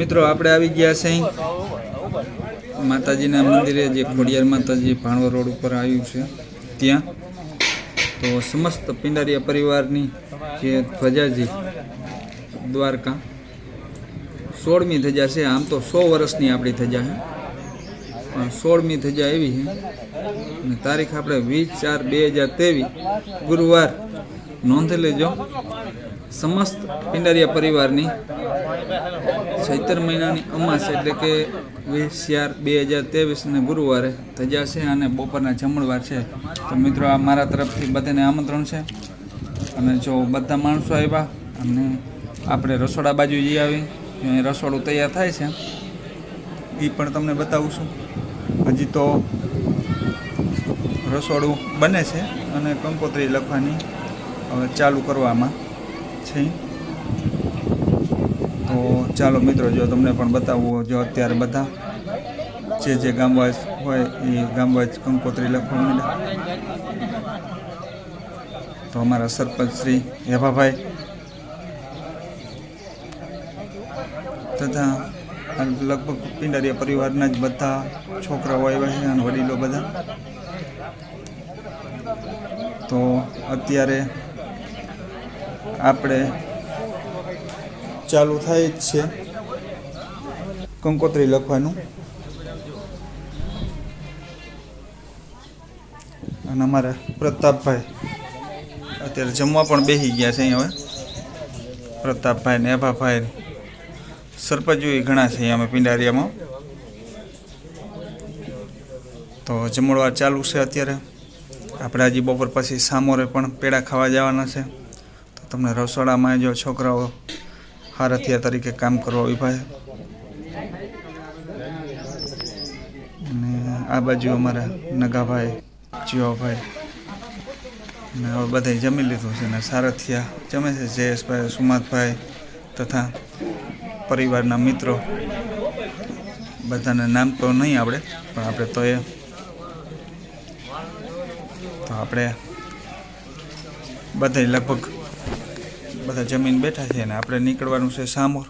મિત્રો, આપણે આવી ગયા છે માતાજીના મંદિરે જે ખોડિયાર માતાજી ભાણવર રોડ ઉપર આવ્યું છે, ત્યાં. તો સમસ્ત પિંડારિયા પરિવારની જે ધ્વજાજી, દ્વારકા, સોળમી ધજા છે. આમ તો સો વર્ષની આપણી ધજા છે. પણ સોળમી ધજા એવી છે. અને તારીખ આપણે વીસ ચાર બે હજાર ત્રેવીસ, ગુરુવાર. નોંધી લેજો. સમસ્ત પિંડારિયા પરિવારની ચૈતર મહિનાની અમાસ એટલે કે વીસ ચાર બે હજાર ત્રેવીસને ગુરુવારે છે અને બપોરના જમણવાર છે. તો મિત્રો, આ મારા તરફથી બધાને આમંત્રણ છે. અને જો બધા માણસો આવ્યા અને આપણે રસોડા બાજુ જઈ આવી. રસોડું તૈયાર થાય છે. એ પણ તમને બતાવું છું હજી તો રસોડું બને છે અને કંકોત્રી લખવાની. ચાલુ કરવામાં છે. તો ચાલો મિત્રો, જો તમને પણ બતાવવું જો અત્યારે બધા જે જે ગામવાસ હોય એ ગામવાસ કંકોત્રી લખવા માંડ્યા. તો અમારા સરપંચ શ્રી હેભાભાઈ તથા લગભગ પિંડારિયા પરિવારના જ બધા છોકરાઓ આવ્યા છે અને વડીલો બધા. તો અત્યારે આપણે ચાલુ થાય જ છે. કંકોત્રી લખવાનું. અને અમારા પ્રતાપભાઈ અત્યારે જમવા પણ બેસી ગયા છે અહીંયા હવે. પ્રતાપભાઈ ને અભાભાઈ સરપંચો ઘણા છે અમે પિંડારિયામાં. તો જમણવાર ચાલુ છે અત્યારે. આપણે હજી બપોર પછી સામોરે પણ પેડા ખાવા જવાના છે. તમને રસોડામાં જો છોકરાઓ હારથિયા તરીકે કામ કરવા વિભાય અને આ બાજુ અમારા નગાભાઈ, જીવાભાઈ, ને હવે બધાય જમી લીધું છે ને સારથિયા જમે છે, જયેશભાઈ સુમાતભાઈ તથા પરિવારના મિત્રો. બધાના નામ તો નહીં આવડે, પણ આપણે તો એ, તો આપણે બધા લગભગ બધા જમીન બેઠા છે ને આપણે નીકળવાનું છે સામોર.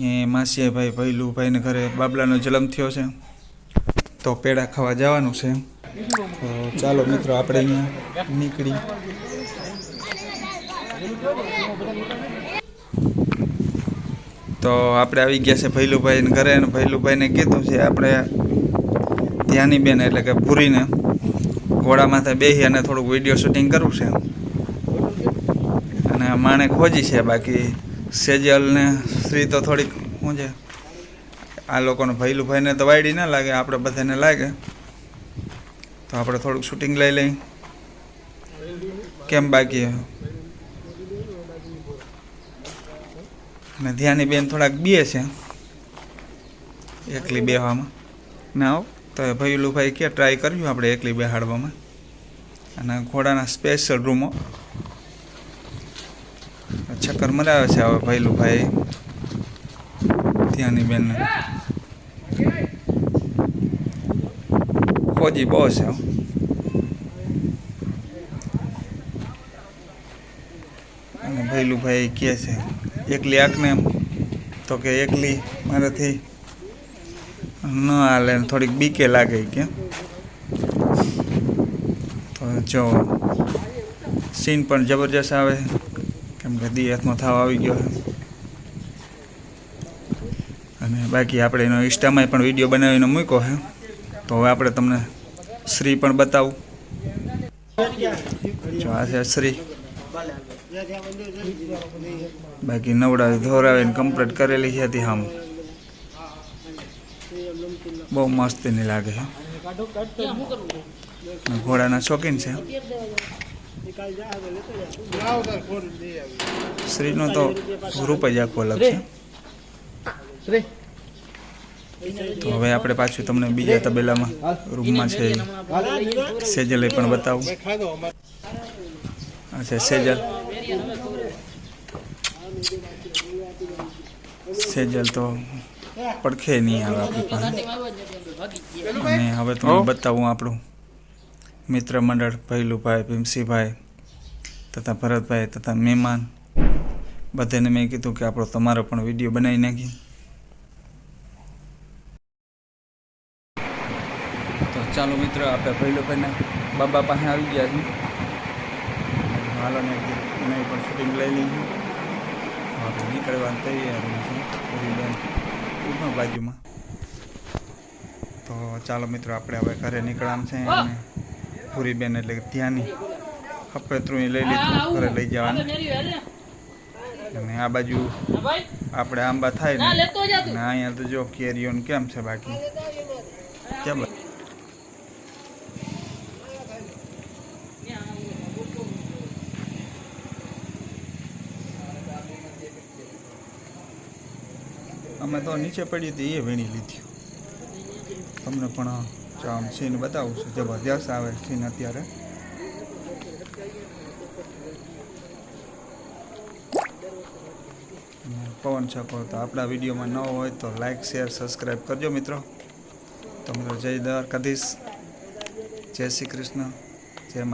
એ માસીયાભાઈ ભૈલુભાઈને ઘરે બાબલાનો જન્મ થયો છે. તો પેડા ખાવા જવાનું છે. તો ચાલો મિત્રો, આપણે અહીંયા નીકળી. તો આપણે આવી ગયા છે ભૈલુભાઈને ઘરે અને ભૈલુભાઈને કીધું છે આપણે ધ્યાની બેન એટલે કે પૂરીને ઘોડા માથે બેસી અને થોડુંક વીડિયો શૂટિંગ કરવું છે. માણે ખોજી છે બાકી સેજલ ને શ્રી તો થોડીક શું છે આ લોકોને ભૈલુભાઈને તો વાયડી ના લાગે આપણે બધાને લાગે. તો આપણે થોડુંક શૂટિંગ લઈ લઈ. કેમ બાકી? અને ધ્યાની બેન થોડાક બે છે. એકલી બેવામાં ના આવો તો એ ભૈલુભાઈ કે ટ્રાય કર્યું આપણે એકલી બેહાડવામાં. અને ઘોડાના સ્પેશિયલ રૂમો ચક્કર મરાવે છે હવે ભૈલુભાઈ ત્યાંની બેનને ફોજી બહુ છે અને અને ભૈલુભાઈ કહે છે, એકલી આંખને તો કે, એકલી મારાથી. ન હાલે, થોડીક બીકે લાગે કે. તો જો, સીન પણ જબરજસ્ત આવે. કેમ કે દી હાથમાં થાવ આવી ગયો છે. અને બાકી આપણે એનો ઇન્સ્ટામાં પણ વીડિયો બનાવીને મૂક્યો છે. તો હવે આપણે તમને શ્રી પણ બતાવું. જો આ છે શ્રી. બાકી નવડાવી, ધોરાવીને કમ્પ્લીટ કરેલી છે હતી આમ બહુ મસ્તીની લાગે છે. ઘોડાના શોખીન છે. શ્રીનો તો રૂપ જ આખો અલગ છે. તો હવે આપણે પાછું તમને બીજા તબેલામાં રૂમમાં છે. એ સેજલે પણ બતાવું. અચ્છા સેજલ. સેજલ તો પડખે નહીં આવે આપણી પાસે. અને હવે તમને બતાવું આપણું મિત્ર મંડળ ભૈલુભાઈ ભીમસીભાઈ. તથા ભરતભાઈ, તથા મહેમાન. બધાને મેં કીધું કે આપણો તમારો પણ વીડિયો બનાવી નાખીએ. તો ચાલો મિત્રો, આપણે પહેલો પહેલા બાબા પાસે આવી ગયા છીએ. હાલો ને પણ શૂટિંગ લઈ લઈએ. આપણે નીકળવાની તૈયારી છે બાજુમાં. તો ચાલો મિત્રો, આપણે હવે ઘરે નીકળવાનું છે અને પૂરી બેન એટલે કે હપેતરું લઈ લીધું. ઘરે લઈ જવાનું. અને આ બાજુ આપણે આંબા થાય ને. અહીંયા તો જો કેરીઓ કેમ છે બાકી? કેમ અમે તો નીચે પડી હતી એ વીણી લીધી. તમને પણ આમ સીન બતાવું છું. જબરજસ્ત આવે સીન અત્યારે અને પવન છકો તો આપણા વિડીયોમાં ન હોય તો લાઈક શેર સબસ્ક્રાઈબ કરજો મિત્રો. તો મિત્રો, જય દ્વારકાધીશ. જય શ્રી કૃષ્ણ.